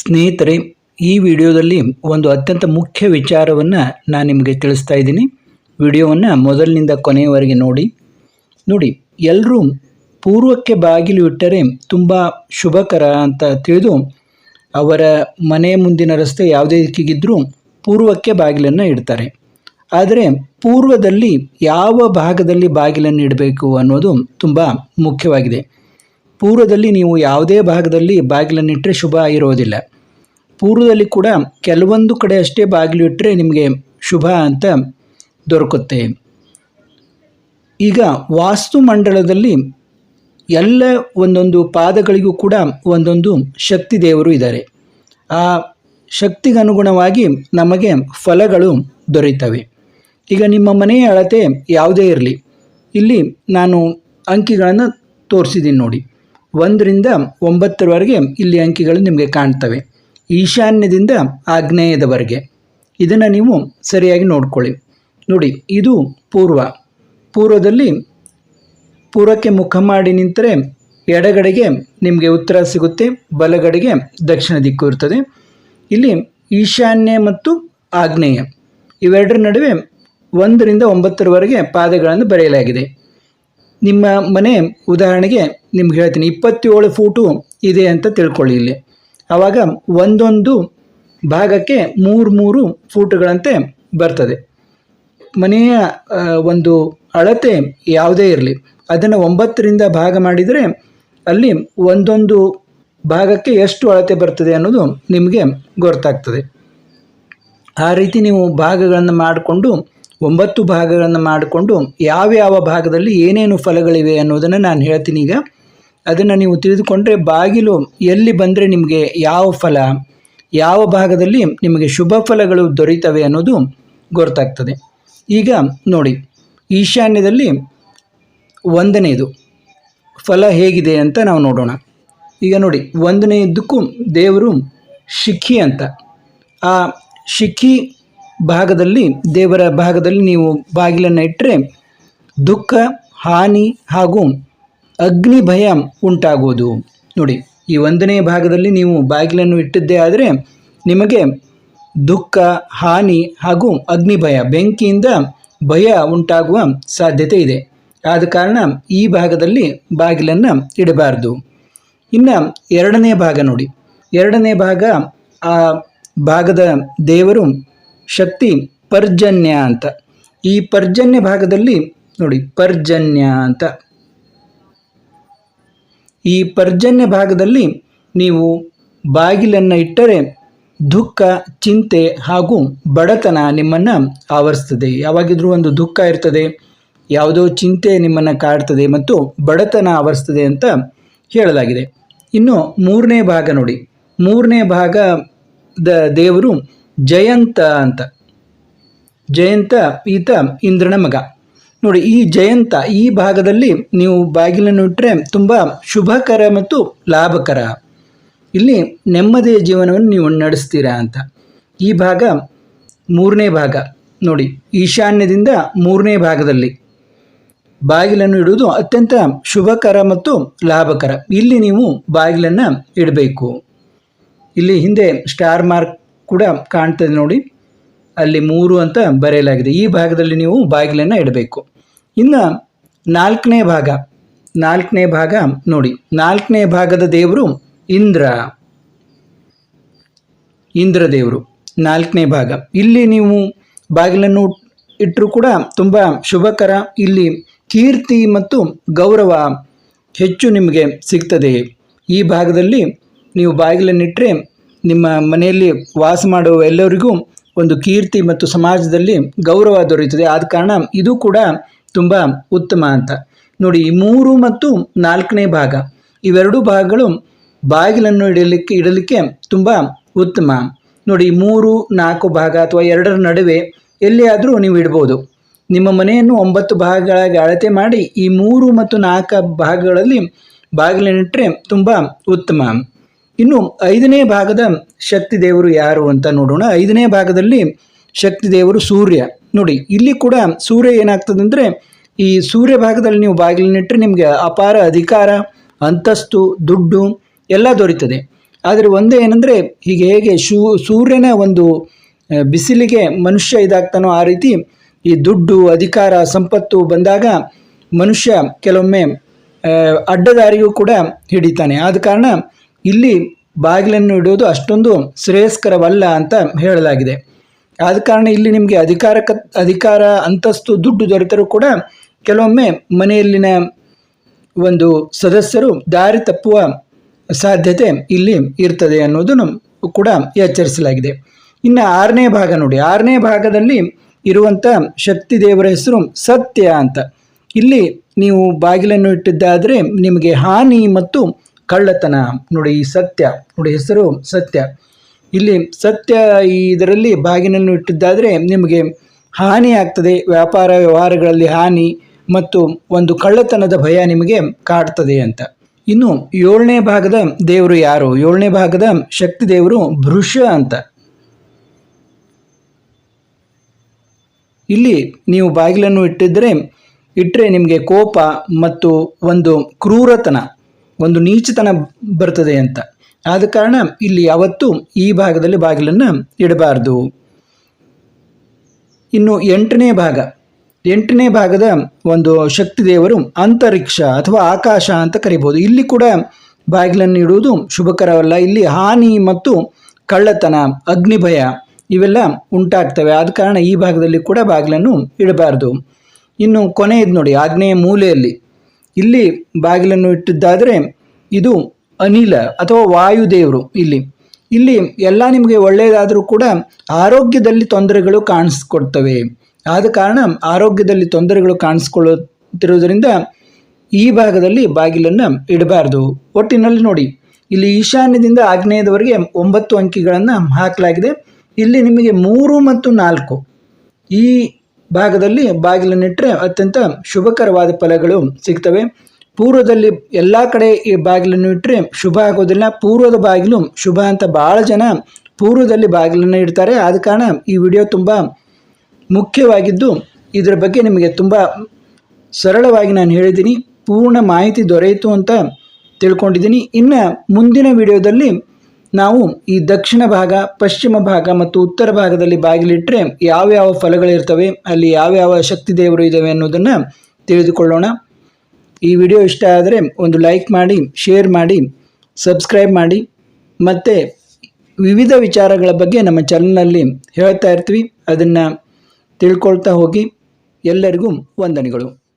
ಸ್ನೇಹಿತರೆ, ಈ ವಿಡಿಯೋದಲ್ಲಿ ಒಂದು ಅತ್ಯಂತ ಮುಖ್ಯ ವಿಚಾರವನ್ನು ನಾನು ನಿಮಗೆ ತಿಳಿಸ್ತಾ ಇದ್ದೀನಿ. ವಿಡಿಯೋವನ್ನು ಮೊದಲಿನಿಂದ ಕೊನೆಯವರೆಗೆ ನೋಡಿ. ನೋಡಿ ಎಲ್ಲರೂ ಪೂರ್ವಕ್ಕೆ ಬಾಗಿಲು ಇಟ್ಟರೆ ತುಂಬ ಶುಭಕರ ಅಂತ ತಿಳಿದು ಅವರ ಮನೆ ಮುಂದಿನ ರಸ್ತೆ ಯಾವುದೇ ದಿಕ್ಕಿಗಿದ್ದರೂ ಪೂರ್ವಕ್ಕೆ ಬಾಗಿಲನ್ನು ಇಡ್ತಾರೆ. ಆದರೆ ಪೂರ್ವದಲ್ಲಿ ಯಾವ ಭಾಗದಲ್ಲಿ ಬಾಗಿಲನ್ನು ಇಡಬೇಕು ಅನ್ನೋದು ತುಂಬ ಮುಖ್ಯವಾಗಿದೆ. ಪೂರ್ವದಲ್ಲಿ ನೀವು ಯಾವುದೇ ಭಾಗದಲ್ಲಿ ಬಾಗಿಲನ್ನಿಟ್ಟರೆ ಶುಭ ಇರೋದಿಲ್ಲ. ಪೂರ್ವದಲ್ಲಿ ಕೂಡ ಕೆಲವೊಂದು ಕಡೆ ಅಷ್ಟೇ ಬಾಗಿಲು ಇಟ್ಟರೆ ನಿಮಗೆ ಶುಭ ಅಂತ ದೊರಕುತ್ತೆ. ಈಗ ವಾಸ್ತು ಮಂಡಲದಲ್ಲಿ ಎಲ್ಲ ಒಂದೊಂದು ಪಾದಗಳಿಗೂ ಕೂಡ ಒಂದೊಂದು ಶಕ್ತಿ ದೇವರು ಇದ್ದಾರೆ. ಆ ಶಕ್ತಿಗನುಗುಣವಾಗಿ ನಮಗೆ ಫಲಗಳು ದೊರೆಯುತ್ತವೆ. ಈಗ ನಿಮ್ಮ ಮನೆಯ ಅಳತೆ ಯಾವುದೇ ಇರಲಿ. ಇಲ್ಲಿ ನಾನು ಅಂಕಿಗಳನ್ನು ತೋರಿಸಿದ್ದೀನಿ ನೋಡಿ. ಒಂದರಿಂದ ಒಂಬತ್ತರವರೆಗೆ ಇಲ್ಲಿ ಅಂಕಿಗಳು ನಿಮಗೆ ಕಾಣ್ತವೆ. ಈಶಾನ್ಯದಿಂದ ಆಗ್ನೇಯದವರೆಗೆ. ಇದನ್ನು ನೀವು ಸರಿಯಾಗಿ ನೋಡ್ಕೊಳ್ಳಿ. ನೋಡಿ, ಇದು ಪೂರ್ವ. ಪೂರ್ವದಲ್ಲಿ ಪೂರ್ವಕ್ಕೆ ಮುಖ ಮಾಡಿ ನಿಂತರೆ ಎಡಗಡೆಗೆ ನಿಮಗೆ ಉತ್ತರ ಸಿಗುತ್ತೆ, ಬಲಗಡೆಗೆ ದಕ್ಷಿಣ ದಿಕ್ಕು ಇರ್ತದೆ. ಇಲ್ಲಿ ಈಶಾನ್ಯ ಮತ್ತು ಆಗ್ನೇಯ. ಇವೆರಡರ ನಡುವೆ ಒಂದರಿಂದ ಒಂಬತ್ತರವರೆಗೆ ಪಾದಗಳನ್ನು ಬರೆಯಲಾಗಿದೆ. ನಿಮ್ಮ ಮನೆ ಉದಾಹರಣೆಗೆ ನಿಮ್ಗೆ ಹೇಳ್ತೀನಿ, ಇಪ್ಪತ್ತೇಳು ಫೂಟು ಇದೆ ಅಂತ ತಿಳ್ಕೊಳ್ಳಿ ಇಲ್ಲಿ. ಆವಾಗ ಒಂದೊಂದು ಭಾಗಕ್ಕೆ ಮೂರು ಮೂರು ಫೂಟುಗಳಂತೆ ಬರ್ತದೆ. ಮನೆಯ ಒಂದು ಅಳತೆ ಯಾವುದೇ ಇರಲಿ, ಅದನ್ನು ಒಂಬತ್ತರಿಂದ ಭಾಗ ಮಾಡಿದರೆ ಅಲ್ಲಿ ಒಂದೊಂದು ಭಾಗಕ್ಕೆ ಎಷ್ಟು ಅಳತೆ ಬರ್ತದೆ ಅನ್ನೋದು ನಿಮಗೆ ಗೊತ್ತಾಗ್ತದೆ. ಆ ರೀತಿ ನೀವು ಭಾಗಗಳನ್ನು ಮಾಡಿಕೊಂಡು ಒಂಬತ್ತು ಭಾಗಗಳನ್ನು ಮಾಡಿಕೊಂಡು ಯಾವ್ಯಾವ ಭಾಗದಲ್ಲಿ ಏನೇನು ಫಲಗಳಿವೆ ಅನ್ನೋದನ್ನು ನಾನು ಹೇಳ್ತೀನಿ ಈಗ. ಅದನ್ನು ನೀವು ತಿಳಿದುಕೊಂಡ್ರೆ ಬಾಗಿಲು ಎಲ್ಲಿ ಬಂದರೆ ನಿಮಗೆ ಯಾವ ಫಲ, ಯಾವ ಭಾಗದಲ್ಲಿ ನಿಮಗೆ ಶುಭ ಫಲಗಳು ದೊರೀತವೆ ಅನ್ನೋದು ಗೊತ್ತಾಗ್ತದೆ. ಈಗ ನೋಡಿ, ಈಶಾನ್ಯದಲ್ಲಿ ಒಂದನೇದು ಫಲ ಹೇಗಿದೆ ಅಂತ ನಾವು ನೋಡೋಣ. ಈಗ ನೋಡಿ ಒಂದನೆಯದಕ್ಕೂ ದೇವರು ಶಿಖಿ ಅಂತ. ಆ ಶಿಖಿ ಭಾಗದಲ್ಲಿ, ದೇವರ ಭಾಗದಲ್ಲಿ ನೀವು ಬಾಗಿಲನ್ನು ಇಟ್ಟರೆ ದುಃಖ, ಹಾನಿ ಹಾಗೂ ಅಗ್ನಿ ಭಯ ಉಂಟಾಗುವುದು. ನೋಡಿ, ಈ ಒಂದನೇ ಭಾಗದಲ್ಲಿ ನೀವು ಬಾಗಿಲನ್ನು ಇಟ್ಟಿದ್ದೇ ಆದರೆ ನಿಮಗೆ ದುಃಖ, ಹಾನಿ ಹಾಗೂ ಅಗ್ನಿ ಭಯ, ಬೆಂಕಿಯಿಂದ ಭಯ ಉಂಟಾಗುವ ಸಾಧ್ಯತೆ ಇದೆ. ಆದ ಕಾರಣ ಈ ಭಾಗದಲ್ಲಿ ಬಾಗಿಲನ್ನು ಇಡಬಾರ್ದು. ಇನ್ನು ಎರಡನೇ ಭಾಗ ನೋಡಿ. ಎರಡನೇ ಭಾಗ, ಆ ಭಾಗದ ದೇವರು ಶಕ್ತಿ ಪರ್ಜನ್ಯ ಅಂತ. ಈ ಪರ್ಜನ್ಯ ಭಾಗದಲ್ಲಿ ನೋಡಿ, ಪರ್ಜನ್ಯ ಅಂತ. ಈ ಪರ್ಜನ್ಯ ಭಾಗದಲ್ಲಿ ನೀವು ಬಾಗಿಲನ್ನು ಇಟ್ಟರೆ ದುಃಖ, ಚಿಂತೆ ಹಾಗೂ ಬಡತನ ನಿಮ್ಮನ್ನು ಆವರಿಸ್ತದೆ. ಯಾವಾಗಿದ್ರೂ ಒಂದು ದುಃಖ ಇರ್ತದೆ, ಯಾವುದೋ ಚಿಂತೆ ನಿಮ್ಮನ್ನು ಕಾಡ್ತದೆ ಮತ್ತು ಬಡತನ ಆವರಿಸ್ತದೆ ಅಂತ ಹೇಳಲಾಗಿದೆ. ಇನ್ನು ಮೂರನೇ ಭಾಗ ನೋಡಿ. ಮೂರನೇ ಭಾಗದ ದೇವರು ಜಯಂತ ಅಂತ. ಜಯಂತ, ಈತ, ಇಂದ್ರನ ಮಗ. ನೋಡಿ, ಈ ಜಯಂತ ಈ ಭಾಗದಲ್ಲಿ ನೀವು ಬಾಗಿಲನ್ನು ಇಟ್ಟರೆ ತುಂಬ ಶುಭಕರ ಮತ್ತು ಲಾಭಕರ. ಇಲ್ಲಿ ನೆಮ್ಮದಿಯ ಜೀವನವನ್ನು ನೀವು ನಡೆಸ್ತೀರಾ ಅಂತ. ಈ ಭಾಗ ಮೂರನೇ ಭಾಗ. ನೋಡಿ, ಈಶಾನ್ಯದಿಂದ ಮೂರನೇ ಭಾಗದಲ್ಲಿ. ಬಾಗಿಲನ್ನು ಇಡುವುದು ಅತ್ಯಂತ ಶುಭಕರ ಮತ್ತು ಲಾಭಕರ. ಇಲ್ಲಿ ನೀವು ಬಾಗಿಲನ್ನು ಇಡಬೇಕು. ಇಲ್ಲಿ ಹಿಂದೆ ಸ್ಟಾರ್ ಮಾರ್ಕ್ ಕೂಡ ಕಾಣ್ತದೆ ನೋಡಿ. ಅಲ್ಲಿ ಮೂರು ಅಂತ ಬರೆಯಲಾಗಿದೆ. ಈ ಭಾಗದಲ್ಲಿ ನೀವು ಬಾಗಿಲನ್ನು ಇಡಬೇಕು. ಇನ್ನು ನಾಲ್ಕನೇ ಭಾಗ ನಾಲ್ಕನೇ ಭಾಗ ನೋಡಿ. ನಾಲ್ಕನೇ ಭಾಗದ ದೇವರು ಇಂದ್ರ. ಇಂದ್ರ ದೇವರು, ನಾಲ್ಕನೇ ಭಾಗ. ಇಲ್ಲಿ ನೀವು ಬಾಗಿಲನ್ನು ಇಟ್ಟರೂ ಕೂಡ ತುಂಬ ಶುಭಕರ. ಇಲ್ಲಿ ಕೀರ್ತಿ ಮತ್ತು ಗೌರವ ಹೆಚ್ಚು ನಿಮಗೆ ಸಿಗ್ತದೆ. ಈ ಭಾಗದಲ್ಲಿ ನೀವು ಬಾಗಿಲನ್ನಿಟ್ಟರೆ ನಿಮ್ಮ ಮನೆಯಲ್ಲಿ ವಾಸ ಮಾಡುವ ಎಲ್ಲರಿಗೂ ಒಂದು ಕೀರ್ತಿ ಮತ್ತು ಸಮಾಜದಲ್ಲಿ ಗೌರವ ದೊರೆಯುತ್ತದೆ. ಆದ ಕಾರಣ ಇದು ಕೂಡ ತುಂಬ ಉತ್ತಮ ಅಂತ. ನೋಡಿ ಮೂರು ಮತ್ತು ನಾಲ್ಕನೇ ಭಾಗ, ಇವೆರಡೂ ಭಾಗಗಳು ಬಾಗಿಲನ್ನು ಇಡಲಿಕ್ಕೆ ಇಡಲಿಕ್ಕೆ ತುಂಬ ಉತ್ತಮ. ನೋಡಿ ಮೂರು, ನಾಲ್ಕು ಭಾಗ ಅಥವಾ ಎರಡರ ನಡುವೆ ಎಲ್ಲಿಯಾದರೂ ನೀವು ಇಡ್ಬೋದು ನಿಮ್ಮ ಮನೆಯನ್ನು ಒಂಬತ್ತು ಭಾಗಗಳಾಗಿ ಅಳತೆ ಮಾಡಿ ಈ ಮೂರು ಮತ್ತು ನಾಲ್ಕು ಭಾಗಗಳಲ್ಲಿ ಬಾಗಿಲನ್ನಿಟ್ಟರೆ ತುಂಬ ಉತ್ತಮ. ಇನ್ನು ಐದನೇ ಭಾಗದ ಶಕ್ತಿ ದೇವರು ಯಾರು ಅಂತ ನೋಡೋಣ. ಐದನೇ ಭಾಗದಲ್ಲಿ ಶಕ್ತಿ ದೇವರು ಸೂರ್ಯ. ನೋಡಿ, ಇಲ್ಲಿ ಕೂಡ ಸೂರ್ಯ ಏನಾಗ್ತದೆ ಅಂದರೆ ಈ ಸೂರ್ಯ ಭಾಗದಲ್ಲಿ ನೀವು ಬಾಗಿಲಿನಿಟ್ಟರೆ ನಿಮಗೆ ಅಪಾರ ಅಧಿಕಾರ, ಅಂತಸ್ತು, ದುಡ್ಡು ಎಲ್ಲ ದೊರೀತದೆ. ಆದರೆ ಒಂದೇ ಏನಂದರೆ, ಹೀಗೆ ಹೇಗೆ ಶೂ, ಸೂರ್ಯನ ಒಂದು ಬಿಸಿಲಿಗೆ ಮನುಷ್ಯ ಇದಾಗ್ತಾನೋ ಆ ರೀತಿ, ಈ ದುಡ್ಡು, ಅಧಿಕಾರ, ಸಂಪತ್ತು ಬಂದಾಗ ಮನುಷ್ಯ ಕೆಲವೊಮ್ಮೆ ಅಡ್ಡದಾರಿಗೂ ಕೂಡ ಹಿಡಿತಾನೆ. ಆದ ಕಾರಣ ಇಲ್ಲಿ ಬಾಗಿಲನ್ನು ಇಡುವುದು ಅಷ್ಟೊಂದು ಶ್ರೇಯಸ್ಕರವಲ್ಲ ಅಂತ ಹೇಳಲಾಗಿದೆ. ಆದ ಕಾರಣ ಇಲ್ಲಿ ನಿಮಗೆ ಅಧಿಕಾರಕ, ಅಧಿಕಾರ ಅಂತಸ್ತು ದುಡ್ಡು ದೊರೆತರೂ ಕೂಡ ಕೆಲವೊಮ್ಮೆ ಮನೆಯಲ್ಲಿನ ಒಂದು ಸದಸ್ಯರು ದಾರಿ ತಪ್ಪುವ ಸಾಧ್ಯತೆ ಇಲ್ಲಿ ಇರ್ತದೆ ಅನ್ನೋದನ್ನು ಕೂಡ ಎಚ್ಚರಿಸಲಾಗಿದೆ. ಇನ್ನು ಆರನೇ ಭಾಗ ನೋಡಿ. ಆರನೇ ಭಾಗದಲ್ಲಿ ಇರುವಂಥ ಶಕ್ತಿ ದೇವರ ಹೆಸರು ಸತ್ಯ ಅಂತ. ಇಲ್ಲಿ ನೀವು ಬಾಗಿಲನ್ನು ಇಟ್ಟಿದ್ದಾದರೆ ನಿಮಗೆ ಹಾನಿ ಮತ್ತು ಕಳ್ಳತನ, ನೋಡಿ ಸತ್ಯ, ನೋಡಿ ಹೆಸರು ಸತ್ಯ. ಇಲ್ಲಿ ಸತ್ಯ ಇದರಲ್ಲಿ ಬಾಗಿನನ್ನು ಇಟ್ಟಿದ್ದಾದರೆ ನಿಮಗೆ ಹಾನಿ ಆಗ್ತದೆ, ವ್ಯಾಪಾರ ವ್ಯವಹಾರಗಳಲ್ಲಿ ಹಾನಿ ಮತ್ತು ಒಂದು ಕಳ್ಳತನದ ಭಯ ನಿಮಗೆ ಕಾಡ್ತದೆ ಅಂತ. ಇನ್ನು ಏಳನೇ ಭಾಗದ ದೇವರು ಯಾರು? ಏಳನೇ ಭಾಗದ ಶಕ್ತಿ ದೇವರು ಭೃಷ ಅಂತ. ಇಲ್ಲಿ ನೀವು ಬಾಗಿಲನ್ನು ಇಟ್ಟಿದ್ದರೆ ಇಟ್ಟರೆ ನಿಮಗೆ ಕೋಪ ಮತ್ತು ಒಂದು ಕ್ರೂರತನ. ಒಂದು ನೀಚತನ ಬರ್ತದೆ ಅಂತ. ಆದ ಕಾರಣ ಇಲ್ಲಿ ಯಾವತ್ತೂ ಈ ಭಾಗದಲ್ಲಿ ಬಾಗಿಲನ್ನು ಇಡಬಾರ್ದು. ಇನ್ನು ಎಂಟನೇ ಭಾಗ. ಎಂಟನೇ ಭಾಗದ ಒಂದು ಶಕ್ತಿ ದೇವರು ಅಂತರಿಕ್ಷ ಅಥವಾ ಆಕಾಶ ಅಂತ ಕರಿಬೋದು. ಇಲ್ಲಿ ಕೂಡ ಬಾಗಿಲನ್ನು ಇಡುವುದು ಶುಭಕರವಲ್ಲ. ಇಲ್ಲಿ ಹಾನಿ ಮತ್ತು ಕಳ್ಳತನ, ಅಗ್ನಿಭಯ ಇವೆಲ್ಲ ಉಂಟಾಗ್ತವೆ. ಆದ ಕಾರಣ ಈ ಭಾಗದಲ್ಲಿ ಕೂಡ ಬಾಗಿಲನ್ನು ಇಡಬಾರ್ದು. ಇನ್ನು ಕೊನೆಯದು ನೋಡಿ ಆಗ್ನೇಯ ಮೂಲೆಯಲ್ಲಿ. ಇಲ್ಲಿ ಬಾಗಿಲನ್ನು ಇಟ್ಟಿದ್ದಾದರೆ ಇದು ಅನಿಲ ಅಥವಾ ವಾಯುದೇವರು ಇಲ್ಲಿ. ಇಲ್ಲಿ ಎಲ್ಲ ನಿಮಗೆ ಒಳ್ಳೆಯದಾದರೂ ಕೂಡ ಆರೋಗ್ಯದಲ್ಲಿ ತೊಂದರೆಗಳು ಕಾಣಿಸ್ಕೊಡ್ತವೆ. ಆದ ಕಾರಣ ಆರೋಗ್ಯದಲ್ಲಿ ತೊಂದರೆಗಳು ಕಾಣಿಸ್ಕೊಳ್ಳುತ್ತಿರುವುದರಿಂದ ಈ ಭಾಗದಲ್ಲಿ ಬಾಗಿಲನ್ನು ಇಡಬಾರ್ದು. ಒಟ್ಟಿನಲ್ಲಿ ನೋಡಿ, ಇಲ್ಲಿ ಈಶಾನ್ಯದಿಂದ ಆಗ್ನೇಯದವರೆಗೆ ಒಂಬತ್ತು ಅಂಕಿಗಳನ್ನು ಹಾಕಲಾಗಿದೆ. ಇಲ್ಲಿ ನಿಮಗೆ ಮೂರು ಮತ್ತು ನಾಲ್ಕು. ಈ ಭಾಗದಲ್ಲಿ ಬಾಗಿಲನ್ನಿಟ್ಟರೆ ಅತ್ಯಂತ ಶುಭಕರವಾದ ಫಲಗಳು ಸಿಗ್ತವೆ. ಪೂರ್ವದಲ್ಲಿ ಎಲ್ಲ ಕಡೆ ಈ ಬಾಗಿಲನ್ನು ಇಟ್ಟರೆ ಶುಭ ಆಗೋದಿಲ್ಲ. ಪೂರ್ವದ ಬಾಗಿಲು ಶುಭ ಅಂತ ಭಾಳ ಜನ ಪೂರ್ವದಲ್ಲಿ ಬಾಗಿಲನ್ನು ಇಡ್ತಾರೆ. ಆದ ಕಾರಣ ಈ ವಿಡಿಯೋ ತುಂಬ ಮುಖ್ಯವಾಗಿದ್ದು, ಇದರ ಬಗ್ಗೆ ನಿಮಗೆ ತುಂಬ ಸರಳವಾಗಿ ನಾನು ಹೇಳಿದ್ದೀನಿ. ಪೂರ್ಣ ಮಾಹಿತಿ ದೊರೆಯಿತು ಅಂತ ತಿಳ್ಕೊಂಡಿದ್ದೀನಿ. ಇನ್ನು ಮುಂದಿನ ವಿಡಿಯೋದಲ್ಲಿ ನಾವು ಈ ದಕ್ಷಿಣ ಭಾಗ, ಪಶ್ಚಿಮ ಭಾಗ ಮತ್ತು ಉತ್ತರ ಭಾಗದಲ್ಲಿ ಬಾಗಿಲಿಟ್ಟರೆ ಯಾವ್ಯಾವ ಫಲಗಳಿರ್ತವೆ, ಅಲ್ಲಿ ಯಾವ್ಯಾವ ಶಕ್ತಿ ದೇವರು ಇದ್ದಾವೆ ಅನ್ನೋದನ್ನು ತಿಳಿದುಕೊಳ್ಳೋಣ. ಈ ವಿಡಿಯೋ ಇಷ್ಟ ಆದರೆ ಒಂದು ಲೈಕ್ ಮಾಡಿ, ಶೇರ್ ಮಾಡಿ, ಸಬ್ಸ್ಕ್ರೈಬ್ ಮಾಡಿ. ಮತ್ತು ವಿವಿಧ ವಿಚಾರಗಳ ಬಗ್ಗೆ ನಮ್ಮ ಚಾನಲ್ನಲ್ಲಿ ಹೇಳ್ತಾ ಇರ್ತೀವಿ. ಅದನ್ನು ತಿಳ್ಕೊಳ್ತಾ ಹೋಗಿ. ಎಲ್ಲರಿಗೂ ವಂದನೆಗಳು.